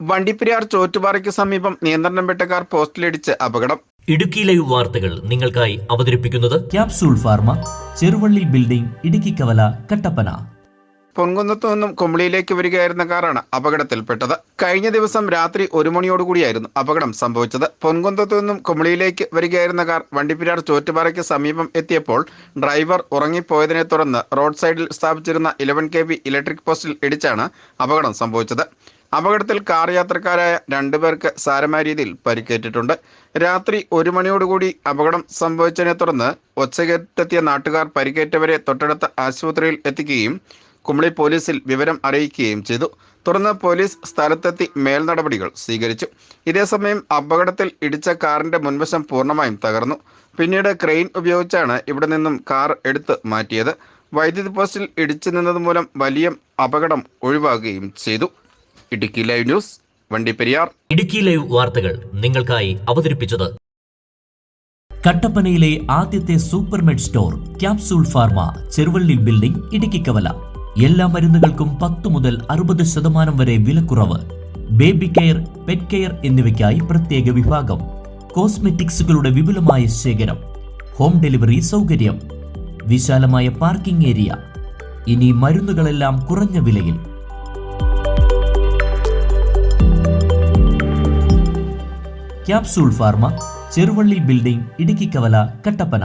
വണ്ടിപ്പെരിയാർ ചോറ്റുപാറയ്ക്ക് സമീപം നിയന്ത്രണം വിട്ട കാർ പോസ്റ്റിലിടിച്ച് അപകടം. ഇടുക്കി ലൈവ് വാർത്തകൾ നിങ്ങൾക്കായി അവതരിപ്പിക്കുന്നത് capsule pharma Cheruvally building Idukki Kavala Kattappana. പൊൻകുന്നത്തു നിന്നും കുമളിയിലേക്ക് വരികയായിരുന്ന കാറാണ് അപകടത്തിൽപ്പെട്ടത്. കഴിഞ്ഞ ദിവസം രാത്രി ഒരു മണിയോടുകൂടിയായിരുന്നു അപകടം സംഭവിച്ചത്. പൊൻകുന്നത്തു നിന്നും കുമളിയിലേക്ക് വരികയായിരുന്ന കാർ വണ്ടിപ്പിരാർ ചോറ്റുപാറയ്ക്ക് സമീപം എത്തിയപ്പോൾ ഡ്രൈവർ ഉറങ്ങിപ്പോയതിനെ തുടർന്ന് റോഡ് സൈഡിൽ സ്ഥാപിച്ചിരുന്ന ഇലവൻ കെ ഇലക്ട്രിക് പോസ്റ്റിൽ ഇടിച്ചാണ് അപകടം സംഭവിച്ചത്. അപകടത്തിൽ കാർ യാത്രക്കാരായ രണ്ടുപേർക്ക് സാരമായ രീതിയിൽ പരിക്കേറ്റിട്ടുണ്ട്. രാത്രി ഒരു മണിയോടുകൂടി അപകടം സംഭവിച്ചതിനെ തുടർന്ന് ഒച്ചകേറ്റെത്തിയ നാട്ടുകാർ പരിക്കേറ്റവരെ തൊട്ടടുത്ത ആശുപത്രിയിൽ എത്തിക്കുകയും കുമളി പോലീസിൽ വിവരം അറിയിക്കുകയും ചെയ്തു. തുടർന്ന് പോലീസ് സ്ഥലത്തെത്തി മേൽനടപടികൾ സ്വീകരിച്ചു. ഇതേസമയം അപകടത്തിൽ ഇടിച്ച കാറിന്റെ മുൻവശം പൂർണമായും തകർന്നു. പിന്നീട് ക്രെയിൻ ഉപയോഗിച്ചാണ് ഇവിടെ നിന്നും കാർ എടുത്ത് മാറ്റിയത്. വൈദ്യുതി പോസ്റ്റിൽ ഇടിച്ചു നിന്നതുമൂലം വലിയ അപകടം ഒഴിവാകുകയും ചെയ്തു. Idukki live news Vandiperiyar Idukki live വാർത്തകൾ നിങ്ങൾക്കായി അവതരിപ്പിച്ചത്. കട്ടപ്പനയിലെ ആദ്യത്തെ Supermed store capsule pharma Cheruvally building Idukki Kavala. എല്ലാ മരുന്നുകൾക്കും പത്ത് മുതൽ അറുപത് ശതമാനം വരെ വിലക്കുറവ്. ബേബി കെയർ പെറ്റ് കെയർ എന്നിവയ്ക്കായി പ്രത്യേക വിഭാഗം. കോസ്മെറ്റിക്സുകളുടെ വിപുലമായ ശേഖരം. ഹോം ഡെലിവറി സൗകര്യം. വിശാലമായ പാർക്കിംഗ് ഏരിയ. ഇനി മരുന്നുകളെല്ലാം കുറഞ്ഞ വിലയിൽ. Capsule pharma Cheruvally building Idukkikavala Kattappana.